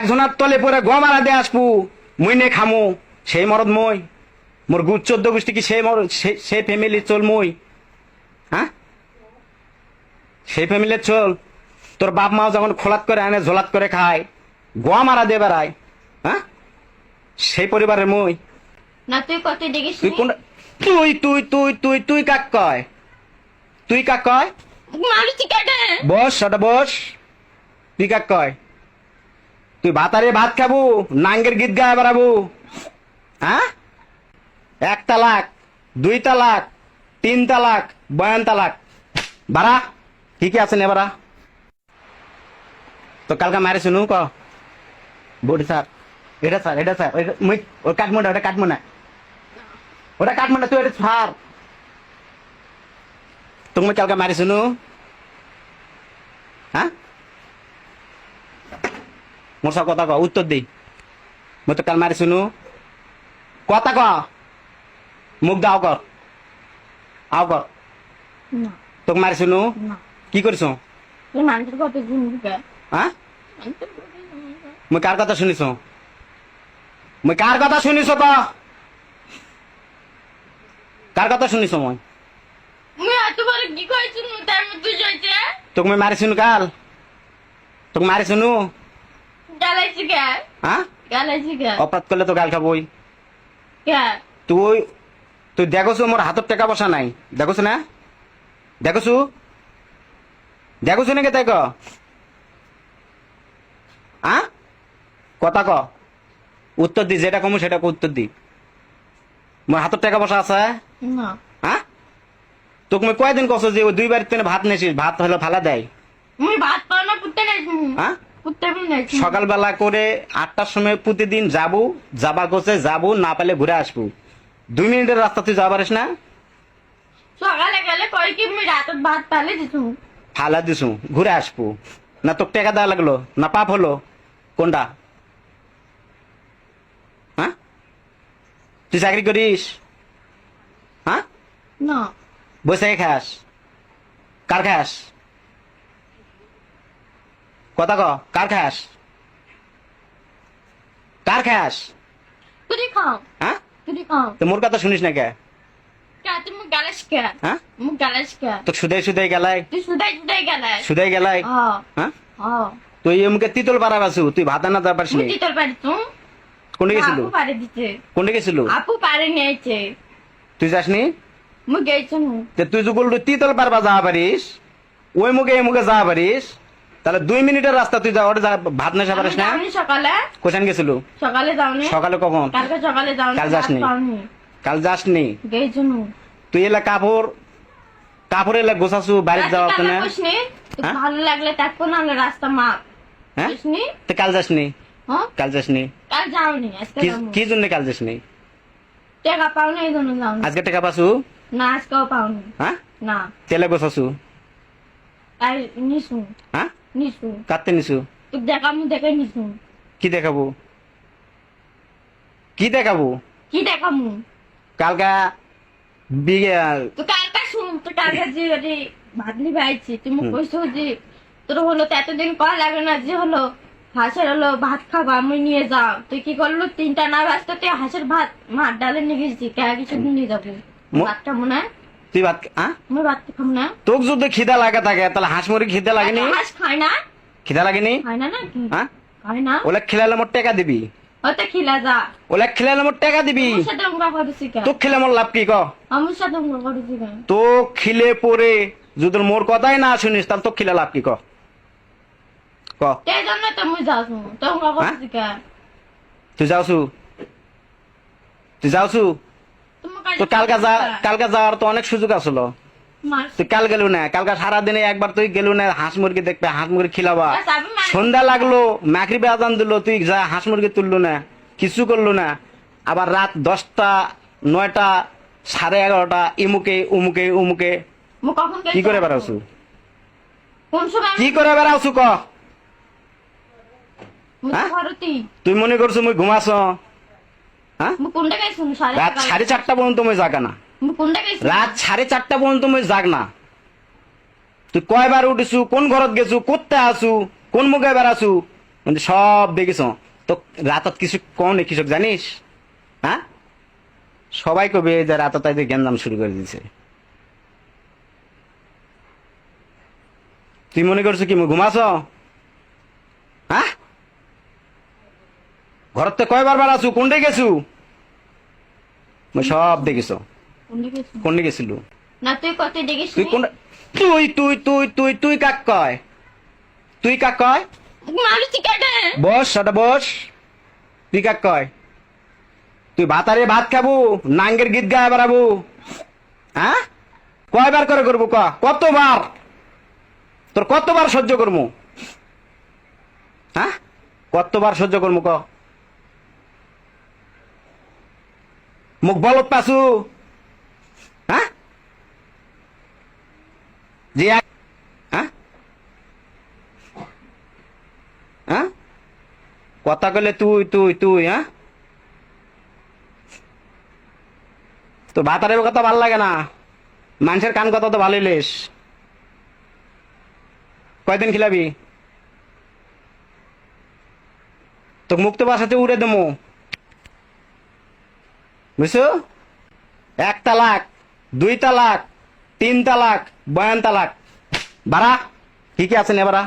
একজনের তলে পরে গমারা দিয়ে আসব মুই নে খামু সেই মরদ মই। মোর গুজ চোদ্দ গোষ্ঠী কি সেই মর- সে- সেই ফ্যামিলির চল মই? হ্যাঁ? সেই ফ্যামিলির চল? তোর বাপ মাও যখন খোলাত করে আনে ঝোলাত করে খায় গোয়া মারা দে বেড়ায়। হ্যাঁ? সেই পরিবারের মই। না তুই কত দেখিস তুই কোন তুই তুই তুই তুই তুই কাক কয়? তুই কাক কয়? বস সেটা বস। তুই কাক কয়? তুই ভাতারে ভাত খাব, নাঙ্গের গীত গায়ে বেড়াবো? হ্যাঁ? এক তালাক, দুই তালাক, তিন তালাক, বয়ান তালাক। বাড়া, কি কি আছে নে বাড়া? তো কালকে মারে শুনু, ক? Body sir. এটা স্যার এটা স্যার। ওই- মুই, ওই কাটমো না ওটা কাটমো না ওটা কাটমো না তুই এটা স্যার তুমি কালকে মারি শুনু। হ্যাঁ? মোর সব কথা ক উত্তর দিই। মই তো কাল মারি শুনু। কথা ক মুখ দাও কর আও কর তোকে মারি শুনু। কি করিস হ্যাঁ? মই কার কথা শুনিস মই কার কথা শুনিস ক? কার কথা শুনিস মই? তোকে মই মারি শুনু কাল। তোকে মারি শুনু। গালাইছি কে হ্যাঁ? অপরাধ করলে তো গাল খাবই। তুই তুই দেখছ মোর হাতত টাকা পয়সা নাই। দেখছ না? দেখছ দেখছ নাকি তাই ক? কথা ক। উত্তর দি যেটা কমু সেটা উত্তর দি। মোর হাতত টাকা পয়সা আছে? হ্যাঁ? তোকে মই কয়দিন কছ যে দুইবার তেনে ভাত নেছিস ভাত হলো ফালা দেয়। মুই ভাত পাও না হ্যাঁ? সকালবেলা করে আটটার সময় প্রতিদিন যাব যাবা গোছে যাব না পেলে ঘুরে আসব। দুই মিনিটের রাস্তা তুই যাবার না? সকালে গেলে কই কি রাতত ভাত পালে দিছু? ফালা দিছু ঘুরে আসব। না তোর টাকা দেওয়া লাগল না পাপ হলো। কোনটা? হ্যাঁ? তুই চাকরি করিস? হ্যাঁ? না। বসে খাস। কার খাস? কথা ক কার খাস? কার খাস? তুই খাও। হ্যাঁ? তুই খাও। তো মোর কথা শুনিস না কে? হ্যাঁ? তিতল বাসু তুই ভাত না? পারি তুই কোনটা গেছিল আপু কোনটা গেছিল আপু পারে নিয়েছে। তুই যাসনি তিতল পারবা যাওয়া পারিস ওই মুখে এই মুখে যাওয়া পারিস। তাহলে দুই মিনিটের রাস্তা তুই যা ওটা ভাত নেশা পারিস না। সকালে। কোথায় গেছিল? সকালে যাওনি। সকালে কখন? কালকে সকালে যাওনি কাল যাসনি? কাল যাসনি? গেছি নু তুই এলা কাপড় কাপড় এলা গোছাছু বাড়িতে যাওয়া তো না? ভালো লাগলে তাকো না রাস্তা মাপ। হ্যাঁ? তো কাল যাসনি? হ্যাঁ? কাল যাসনি? কাল যাওনি। কি জন্য কাল যাসনি? টাকা পাওনি এই জন্য যাওনি। আজকে টাকা পাসু? না আজকেও পাওনি। হ্যাঁ? না। তেলে গোছাছু আর নিসু হ্যাঁ? কাটতে নিছু? তুই দেখামু দেখে নিসু কি দেখাবো? কি দেখাবো? কি দেখামু? কালকা তো কালকা শুন তো কালকা যে ভাইছি তুমি কইছো যে তোর হলো তো এতদিন করা লাগে না যে হলো হাঁসের হলো ভাত খাবা আমি নিয়ে যাও। তুই কি করল? তিনটা না বাজতে তুই হাঁসের ভাত মার ডালে নিয়ে গেছি কে কিছু নিয়ে যাব? ভাতটা মনে হয়? তুই ভাত হ্যাঁ আমি ভাত খাম না। তোকে যদি খিদা লাগে থাকে তাহলে হাঁস মুরগি খিদা লাগেনি? হাঁস খায় না। খিদা লাগেনি? খায় না নাকি হ্যাঁ খায় না। ওলা খিলালে মোট টাকা দিবি। হয়তো খিলা যা। ওলা খিলালে মোট টাকা দিবি। সাথে কেন তো খিলে মোর লাভ কি ক? আমার সাথে অঙ্কা করেছি কেন তো খিলে পরে যদি মোর কথাই না শুনিস তাহলে তো খিলে লাভ কি ক? ক? সেই জন্য তো মুই তো কেন তুই তুই তো কালকা যা কালকা যাওয়ার তো অনেক সুযোগ আসলো তুই কাল গেলু না? কালকা সারাদিনে একবার তুই গেলু না হাঁস মুরগি দেখবে হাঁস মুরগি খিলাবা। সন্ধ্যা লাগল মাকড়ি বেজান দিল তুই যা হাঁস মুরগি তুললো না কিছু করল না। আবার রাত দশটা নয়টা সাড়ে এগারোটা ইমুকে উমুকে উমুকে। কি করে সময়? কি করে বেড়াছু ক? হ্যাঁ? তুই মনে করছ মুই ঘুমাস হ্যাঁ? রাত সাড়ে চারটা পর্যন্ত মুই জাগা না। রাত সাড়ে চারটা পর্যন্ত মুই জাগ না। তুই কয়বার উঠিছু কোন ঘরত গেছু কোথায় আসু কোন মুখে বেড়াছু কিন্তু সব দেখিস তো রাতত কিছু কম নেই কৃষক জানিস? হ্যাঁ? সবাই কবে যে রাতত তাই জ্ঞানদাম শুরু করে দিছে। তুই মনে করছ কি ঘুমাস হ্যাঁ? ঘরত তো কয়বার বার আসু? কোনটা গেছু? মই সব গেছো? কোনটা গেছিল? না তুই কত দেখিস তুই কোন তুই তুই তুই তুই তুই কাক কয়? তুই কাক কয়? বস ওটা বস। তুই কাক কয়? তুই ভাতারে ভাত খাব নাঙ্গের গীত গায়ে বেড়াবো। হ্যাঁ? কয়বার করে করব ক? কতবার? তোর কতবার সহ্য করব হ্যাঁ? কতবার সহ্য করব ক? মুখ বলত পাসু হ্যাঁ? হ্যাঁ? হ্যাঁ? কথা কলে তুই তুই তুই হ্যাঁ? তোর ভাতারের কথা ভালো লাগে না। মানুষের কান কথা তো ভালোই লেস। কয়দিন খিলাবি? তো মুক্ত বাসাতে উড়ে দেবো বুঝছ এক তালাক, দুই তালাক, তিন তালাক, বয়ান তালাক। বাড়া কি কি আছে নে বাড়া।